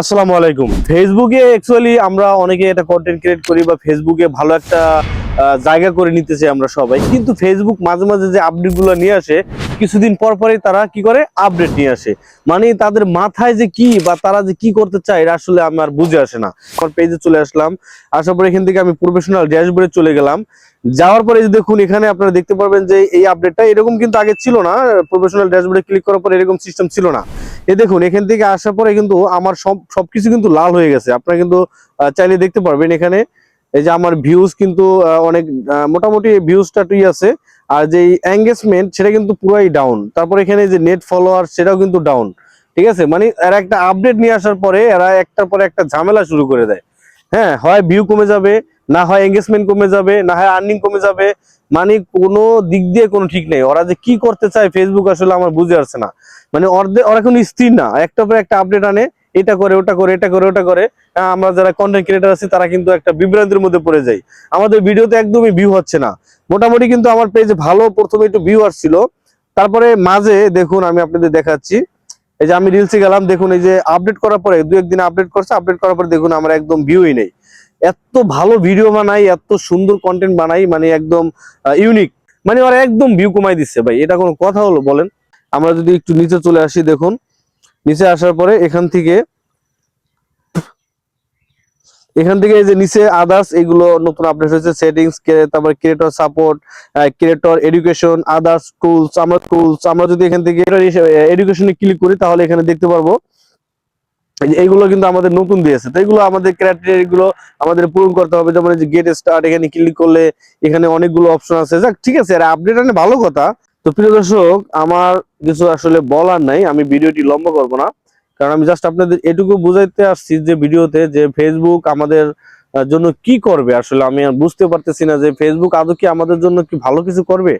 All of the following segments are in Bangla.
আসসালামু আলাইকুম। ফেসবুকে অ্যাকচুয়ালি আমরা অনেকে এটা কন্টেন্ট ক্রিয়েট করি বা ফেসবুকে ভালো একটা জায়গা করে নিতে চাই আমরা সবাই। কিন্তু ফেসবুক মাঝে মাঝে যে আপডেটগুলো নিয়ে আসে, কিছুদিন পর পরই তারা কি করে? আপডেট নিয়ে আসে। মানে তাদের মাথায় যে কি বা তারা যে কি করতে চায়, এটা আসলে আমার বুঝে আসে না। আমার পেজে চলে আসলাম। আসার পর এখান থেকে আমি প্রফেশনাল ড্যাশবোর্ডে চলে গেলাম। যাওয়ার পরে যে দেখুন, এখানে আপনারা দেখতে পারবেন যে এই আপডেটটা এরকম কিন্তু আগে ছিল না। প্রফেশনাল ড্যাশবোর্ডে ক্লিক করার পর এরকম সিস্টেম ছিল না। এ দেখুন, এখান থেকে আসার পরে কিন্তু আমার সব সবকিছু কিন্তু লাল হয়ে গেছে। আপনারা কিন্তু চাইলে দেখতে পারবেন এখানে। এই যে আমার ভিউজ কিন্তু অনেক মোটামুটি ভিউজটা টুই আছে। আর যে এঙ্গেজমেন্ট সেটা কিন্তু পুরাই ডাউন তারপর এখানে যে নেট ফলোয়ার সেটাও কিন্তু ডাউন ঠিক আছে? মানে এরা একটা আপডেট নিয়ে আসার পরে, এরা একটার পরে একটা ঝামেলা শুরু করে দেয়। হ্যাঁ হয় ভিউ কমে যাবে না হয় এঙ্গেজমেন্ট কমে যাবে, না হয় আর্নিং কমে যাবে মানে কোনো দিক দিয়ে কোনো ঠিক নেই। ওরা যে কি করতে চায় ফেসবুক আসলে আমার বুঝে আসছে না। মানে অর্ধে ওরা কোনো স্থির না। একটা পরে একটা আপডেট আনে, এটা করে, ওটা করে, এটা করে, ওটা করে। আমরা যারা কন্টেন্ট ক্রিয়েটার আছি, তারা কিন্তু একটা বিভ্রান্তির মধ্যে পড়ে যাই। আমাদের ভিডিওতে একদমই ভিউ হচ্ছে না। মোটামুটি কিন্তু আমার পেজে ভালো প্রথমে একটু ভিউ আসছিল। তারপরে মাঝে, দেখুন, আমি আপনাদের দেখাচ্ছি। এই যে আমি রিলসে গেলাম, দেখুন, এই যে আপডেট করার পরে দু একদিন আপডেট করছে আপডেট করার পরে দেখুন, আমার একদম ভিউই নেই। এত ভালো ভিডিও বানাই, এত সুন্দর কন্টেন্ট বানাই মানে একদম ইউনিক মানে ওরা একদম ভিউ কমাই দিচ্ছে ভাই, এটা কোনো কথা হলো, বলেন। আমরা যদি একটু নিচে চলে আসি, দেখুন। নিচে আসার পরে এখান থেকে এখান থেকে এই যে নিচে আদার্স এগুলো নতুন আপডেট হয়েছে সেটিংস তারপর creator support creator education others tools আমরা টুলস আমরা যদি এখান থেকে এডুকেশনে ক্লিক করি, তাহলে এখানে দেখতে পারব এইগুলো কিন্তু আমাদের নতুন দিয়েছে তো এগুলো আমাদের ক্রাইটেরিয়া গুলো আমাদের পূরণ করতে হবে। যেমন যে গেট স্টার্ট এখানে ক্লিক করলে এখানে অনেকগুলো অপশন আছে। যাক, ঠিক আছে আর আপডেট আনে, ভালো কথা। তো প্রিয় দর্শক, আমার কিছু আসলে বলার নাই। আমি ভিডিওটি লম্বা করব না। কারণ আমি জাস্ট আপনাদের এটুকু বুঝাইতে আসছি যে ভিডিওতে যে ফেসবুক আমাদের জন্য কি করবে। আসলে আমি বুঝতে পারতেছি না যে ফেসবুক আদৌ কি আমাদের জন্য কি ভালো কিছু করবে।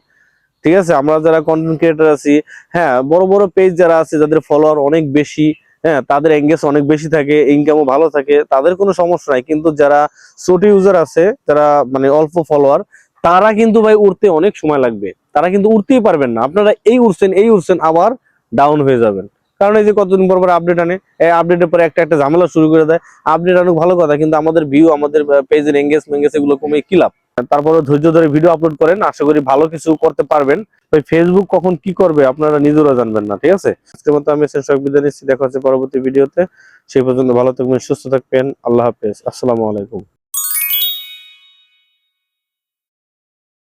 ঠিক আছে, আমরা যারা কন্টেন্ট ক্রিয়েটার আছি হ্যাঁ বড় বড় পেজ যারা আছে, যাদের ফলোয়ার অনেক বেশি হ্যাঁ তাদের এঙ্গেজ অনেক বেশি থাকে ইনকামও ভালো থাকে, তাদের কোনো সমস্যা নাই। কিন্তু যারা ছোট ইউজার আছে, যারা মানে অল্প ফলোয়ার তারা কিন্তু ভাই উঠতে অনেক সময় লাগবে। তারা কিন্তু উঠতেই পারবেন না। আপনারা এই উঠছেন এই উঠছেন আবার ডাউন হয়ে যাবেন। কারণ এই যে কতদিন পর পর আপডেট আনে, এই আপডেটের পরে একটা একটা ঝামেলা শুরু করে দেয়। আপডেট অনেক ভালো কথা, কিন্তু আমাদের ভিউ আমাদের পেজের এঙ্গেজ মেঙ্গেজ এগুলো কমে কি লাভ? তারপরে ধৈর্য ধরে ভিডিও আপলোড করেন। আশা করি ভালো কিছু করতে পারবেন। ওই ফেসবুক কখন কি করবে আপনারা নিজেরা জানবেন না, ঠিক আছে? আজকের মতো আমি শেষক বিদায় নিচ্ছি। দেখা হচ্ছে পরবর্তী ভিডিওতে সেই পর্যন্ত ভালো থাকবেন, সুস্থ থাকবেন। আল্লাহ হাফেজ। আসসালামু আলাইকুম।